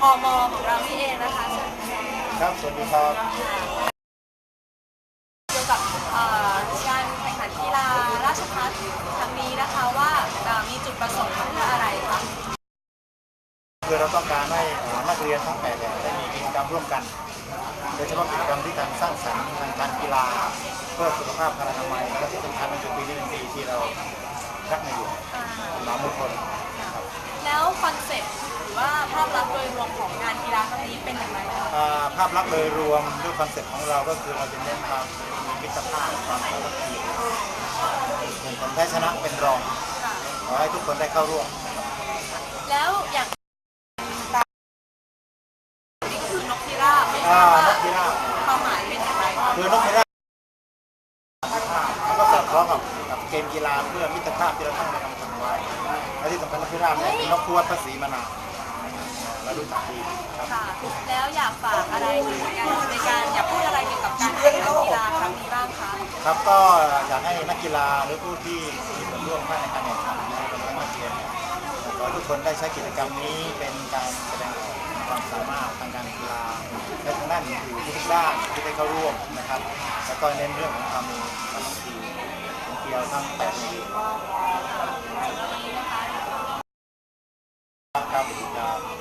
พมของเรานี่เองนะคะเชิญค่ะครับ สวัสดีครับ เกี่ยวกับเอ่อการแข่งขันกีฬาราชพัฒครั้งนี้นะคะว่าเอ่อมีจุดประสงค์เพื่ออะไรคะคือเราต้องการให้เอ่อนักเรียนทั้งแปดแห่งได้มีกิจกรรมร่วมกัน โดยเฉพาะกิจกรรมที่การสร้างสรรค์ทางการกีฬา เพื่อสุขภาพพลานามัยและที่สำคัญมันคือปีนี้เป็นปีที่เรารักในหลวงอ่าหมามงคลครับแล้วคอนเซ็ปต์หรือว่าภาพลักษณ์ นกีฬาครั้งนี้เป็นอย่างไรคะอ่าภาพลักษณ์โดยรวมด้วยคอนเซ็ปต์ของเราก็คือเราจะเน้นความมีมิตรภาพความสามัคคีเห็นผลแพ้ชนะเป็นรองค่ะขอให้ทุกคนได้เข้าร่วม แล้วอย่างนี่ก็คือนกพิราบไม่ทอ่าราบว่านกพิราบความหมายเป็นอย่างไรคะคือนกพิราบมันก็สอดคล้องกับกับเกมกีฬาเพื่อมิตรภาพที่เราตั้งใจทำกันไว้และที่สำคัญนกพิราบเนี่ยเป็นนกคู่วัดภาษีมานาน เรารู้จักดีครับค่ะแล้วอยากฝากอะไรถึงการในการอยากพูดอะไรเกี่ยวกับการแข่งขันกีฬาครั้งนี้บ้างคะครับก็อยากให้นักกีฬาหรือผู้ที่มีส่วนร่วมในการแข่งขันนะครับเป็นทั้งนักเรียนเนี่ยขอให้ทุกคนได้ใช้กิจกรรมนี้เป็นการแสดงออกความสามารถทางการกีฬาและทางด้านอื่นๆทุกๆด้านที่ได้เข้าร่วมนะครับ แล้วก็เน้นเรื่องของความมีสามัคคีของเกียวทั้งแปดหมู่วันนี้นะคะ